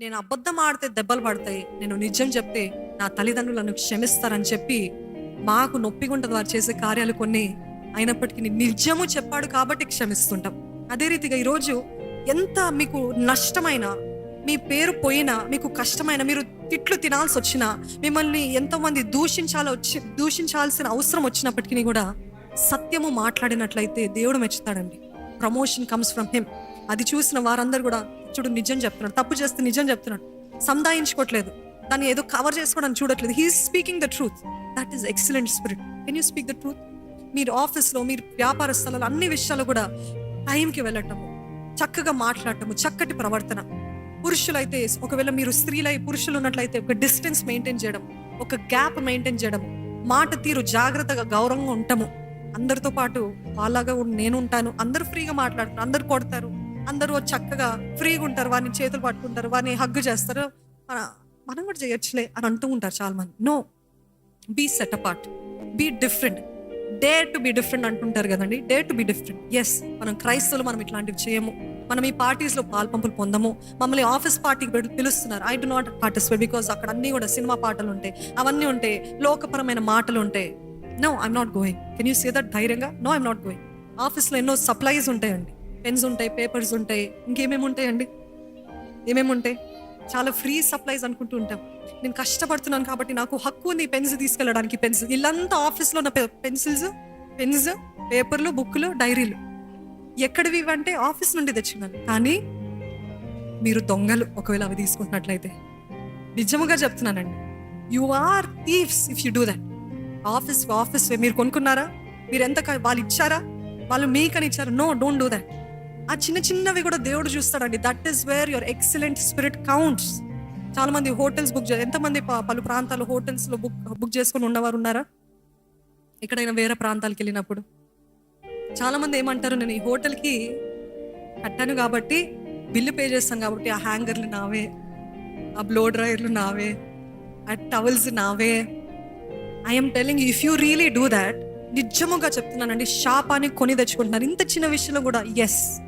నేను అబద్ధం ఆడితే దెబ్బలు పడతాయి. నేను నిజం చెప్తే నా తల్లిదండ్రులు నన్ను క్షమిస్తారని చెప్పి మాకు నొప్పిగా ఉంటుంది వారు చేసే కార్యాలు కొన్ని అయినప్పటికీ నిజము చెప్పాడు కాబట్టి క్షమిస్తుంటాం. అదే రీతిగా ఈరోజు ఎంత మీకు నష్టమైన మీ పేరు పోయినా మీకు కష్టమైన మీరు తిట్లు తినాల్సి వచ్చినా మిమ్మల్ని ఎంతోమంది దూషించాల వచ్చి దూషించాల్సిన అవసరం వచ్చినప్పటికీ కూడా సత్యము మాట్లాడినట్లయితే దేవుడు మెచ్చుతాడండి. ప్రమోషన్ కమ్స్ ఫ్రమ్ హిమ్ అది చూసిన వారందరూ కూడా చూడు నిజం చెప్తున్నాడు. తప్పు చేస్తే నిజం చెప్తున్నాడు. సందాయించుకోవట్లేదు దాన్ని ఏదో కవర్ చేసుకోవడానికి చూడట్లేదు. He is speaking the truth that is excellent spirit can you speak the truth మీరు ఆఫీస్లో మీరు వ్యాపార స్థలాలు అన్ని విషయాలు కూడా టైంకి వెళ్ళటము చక్కగా మాట్లాడటము చక్కటి ప్రవర్తన. పురుషులైతే ఒకవేళ మీరు స్త్రీలై పురుషులు ఉన్నట్లయితే ఒక డిస్టెన్స్ మెయింటైన్ చేయడం ఒక గ్యాప్ మెయింటైన్ చేయడం మాట తీరు జాగ్రత్తగా గౌరవంగా ఉంటాము అందరితో పాటు వాళ్ళగా నేను ఉంటాను. అందరూ ఫ్రీగా మాట్లాడుతారు అందరు కొడతారు అందరూ చక్కగా ఫ్రీగా ఉంటారు వారిని చేతులు పట్టుకుంటారు వారిని హగ్గు చేస్తారు. మనం కూడా చేయొచ్చులే అని అంటూ ఉంటారు చాలా మంది no be set apart be different dare to be different అంటుంటారు కదండి. Dare to be different yes మనం క్రైస్తవులు మనం ఇట్లాంటివి చేయము. మనం ఈ పార్టీస్లో పాల్పంపులు పొందము. మమ్మల్ని ఆఫీస్ పార్టీకి పిలుస్తున్నారు. I do not participate because అక్కడ అన్నీ కూడా సినిమా పాటలు ఉంటాయి. అవన్నీ ఉంటాయి. లోకపరమైన మాటలు ఉంటాయి. No I'm not going can you say that ధైర్యంగా? నో ఐమ్ నాట్ గోయింగ్ ఆఫీస్లో ఎన్నో సప్లైస్ ఉంటాయండి. పెన్స్ ఉంటాయి పేపర్స్ ఉంటాయి ఇంకేమేమి ఉంటాయండి? ఏమేమి ఉంటాయి? చాలా ఫ్రీ సప్లైస్ అనుకుంటూ ఉంటాం. నేను కష్టపడుతున్నాను కాబట్టి నాకు హక్కు ఉంది పెన్స్ తీసుకెళ్ళడానికి. పెన్స్ ఇల్లంతా ఆఫీస్లో ఉన్న పెన్సిల్స్ పెన్స్ పేపర్లు బుక్లు డైరీలు ఎక్కడివి ఇవంటే ఆఫీస్ నుండి తెచ్చినాను కానీ మీరు దొంగలు ఒకవేళ అవి తీసుకుంటున్నట్లయితే. నిజముగా చెప్తున్నానండి. You are thieves if you do that office office మీరు కొనుక్కున్నారా? మీరు ఎంత వాళ్ళు ఇచ్చారా? వాళ్ళు మీకని ఇచ్చారు. No don't do that. ఆ చిన్న చిన్నవి కూడా దేవుడు చూస్తాడండి. That is where your excellent spirit counts. చాలా మంది హోటల్స్ బుక్ ఎంతమంది పలు ప్రాంతాలు హోటల్స్లో బుక్ బుక్ చేసుకుని ఉన్నవారు ఉన్నారా? ఎక్కడైనా వేరే ప్రాంతాలకు వెళ్ళినప్పుడు. చాలామంది ఏమంటారు నేను ఈ హోటల్కి కట్టాను కాబట్టి బిల్లు పే చేస్తాను కాబట్టి ఆ హ్యాంగర్లు నావే ఆ బ్లో డ్రైయర్లు నావే ఆ టవల్స్ నావే I'm telling if you really do that నిజముగా చెప్తున్నానండి శాపాన్ని కొని తెచ్చుకుంటున్నారు. ఇంత చిన్న విషయంలో కూడా ఎస్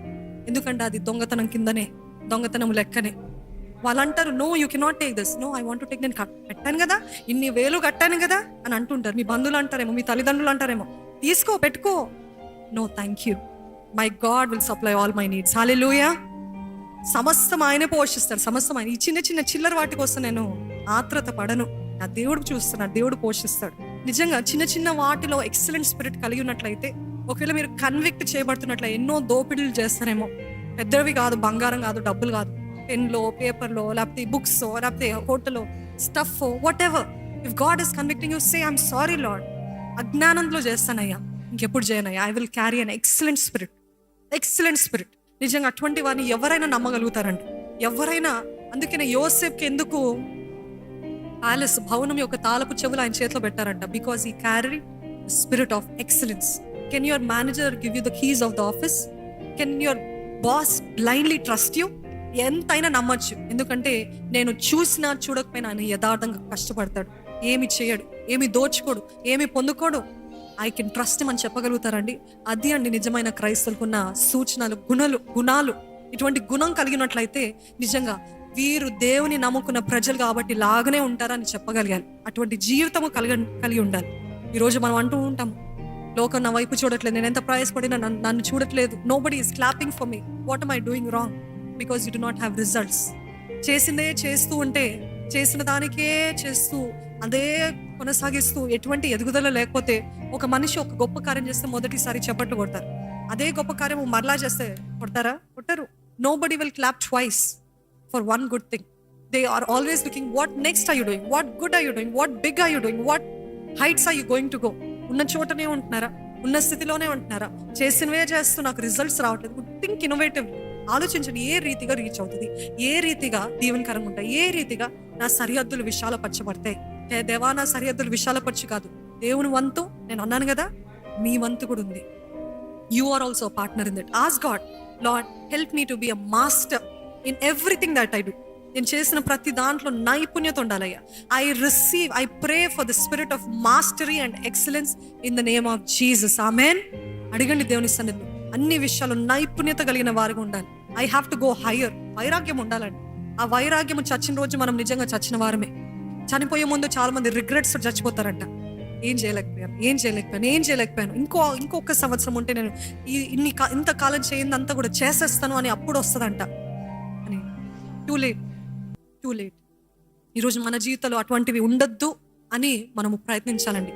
ఎందుకంటే అది దొంగతనం కిందనే దొంగతనం లెక్కనే. వాళ్ళు అంటారు no you cannot take this no I want take నేను కట్- పెట్టాను కదా ఇన్ని వేలు కట్టాను కదా అని అంటుంటారు. మీ బంధువులు అంటారేమో మీ తల్లిదండ్రులు అంటారేమో తీసుకో పెట్టుకో. No thank you my God will supply all my needs hallelujah సమస్తం ఆయనే పోషిస్తారు సమస్తం ఆయన. ఈ చిన్న చిన్న చిల్లర వాటి కోసం నేను ఆత్రత పడను. నా దేవుడు చూస్తున్నాడు దేవుడు పోషిస్తాడు. నిజంగా చిన్న చిన్న వాటిలో ఎక్సలెంట్ స్పిరిట్ కలిగి ఉన్నట్లయితే ఒకవేళ మీరు కన్విక్ట్ చేయబడుతున్నట్ల ఎన్నో దోపిడీలు చేస్తారేమో. పెద్దవి కాదు బంగారం కాదు డబ్బులు కాదు. పెన్లో పేపర్లో లేకపోతే బుక్స్ లేకపోతే హోటల్లో stuff whatever if God is convicting you say I'm sorry Lord అజ్ఞానంలో చేస్తానయ్యా. ఇంకెప్పుడు చేయనయ్యా? I will carry an excellent spirit excellent spirit నిజంగా అటువంటి వారిని ఎవరైనా నమ్మగలుగుతారంట ఎవరైనా అందుకనే యోసేఫ్కి ఎందుకు ప్యాలెస్ భవనం యొక్క తాళపు చెవులు ఆయన చేతిలో పెట్టారంట. బికాస్ ఈ carry spirit of excellence can your manager give you the keys of the office can your boss blindly trust you ఎంతైనా నమ్మచ్చు. ఎందుకంటే నేను చూసినా చూడకపోయినా ఆయన యథార్థంగా కష్టపడతాడు. ఏమి చేయడు ఏమి దోచుకోడు ఏమి పొందుకోడు. ఐ కెన్ ట్రస్ట్ అని చెప్పగలుగుతారండి. అది అండి నిజమైన క్రైస్తవులకున్న సూచనలు గుణాలు గుణాలు. ఇటువంటి గుణం కలిగినట్లయితే నిజంగా వీరు దేవుని నమ్ముకున్న ప్రజలు కాబట్టి లాగానే ఉంటారని చెప్పగలిగాను. అటువంటి జీవితము కలిగ కలిగి ఉండాలి. ఈరోజు మనం అంటూ ఉంటాం లోకం నా వైపు చూడట్లేదు. నేను ఎంత ప్రయాసపడినా నన్ను నన్ను చూడట్లేదు. Nobody is clapping for me what I doing wrong because you do not have results చేసిందే చేస్తూ ఉంటే చేసిన దానికే చేస్తూ అదే కొనసాగిస్తూ ఎటువంటి ఎదుగుదల లేకపోతే ఒక మనిషి ఒక గొప్ప కార్యం చేస్తే మొదటిసారి చప్పట్లు కొడతారు. అదే గొప్ప కార్యం మరలా చేస్తే కొడతారా? కొట్టరు. Nobody will clap twice for one good thing they are always looking what next I you doing what good I you doing what big I you doing what heights are you going to go ఉన్న చోటనే ఉంటున్నారా? ఉన్న స్థితిలోనే ఉంటున్నారా? చేసినవే చేస్తూ నాకు results రావట్లేదు. థింక్ ఇన్నోవేటివ్ ఆలోచించండి ఏ రీతిగా రీచ్ అవుతుంది? ఏ రీతిగా దీవెనకరంగా ఉంటాయి? ఏ రీతిగా నా సరిహద్దులు విశాలపరచబడతాయి? ఏ దేవా నా సరిహద్దులు విశాలపరచు కాదు. దేవుని వంతు నేను అన్నాను కదా మీ వంతు కూడా ఉంది. You are also partner in that as God Lord help me to be a master in everything that I do నేను చేసిన ప్రతి దాంట్లో నైపుణ్యత ఉండాలయ్యా. I receive I pray for the spirit of mastery and excellence in the name of Jesus man అడగండి దేవుని సన్నిధిలో. అన్ని విషయాలు నైపుణ్యత కలిగిన వారిగా ఉండాలి. I have to go higher వైరాగ్యం ఉండాలండి. ఆ వైరాగ్యం చచ్చిన రోజు మనం నిజంగా చచ్చిన వారమే. చనిపోయే ముందు చాలా మంది రిగ్రెట్స్ చచ్చిపోతారంట. ఏం చేయలేకపోయాను ఏం చేయలేకపోయాను? ఏం చేయలేకపోయాను? ఇంకో ఇంకొక సంవత్సరం ఉంటే నేను ఈ ఇన్ని ఇంతకాలం చేయిందంతా కూడా చేసేస్తాను అని అప్పుడు వస్తుందంట. టూ లేట్ టూ లేట్ ఈరోజు మన జీవితంలో అటువంటివి ఉండద్దు అని మనము ప్రయత్నించాలండి.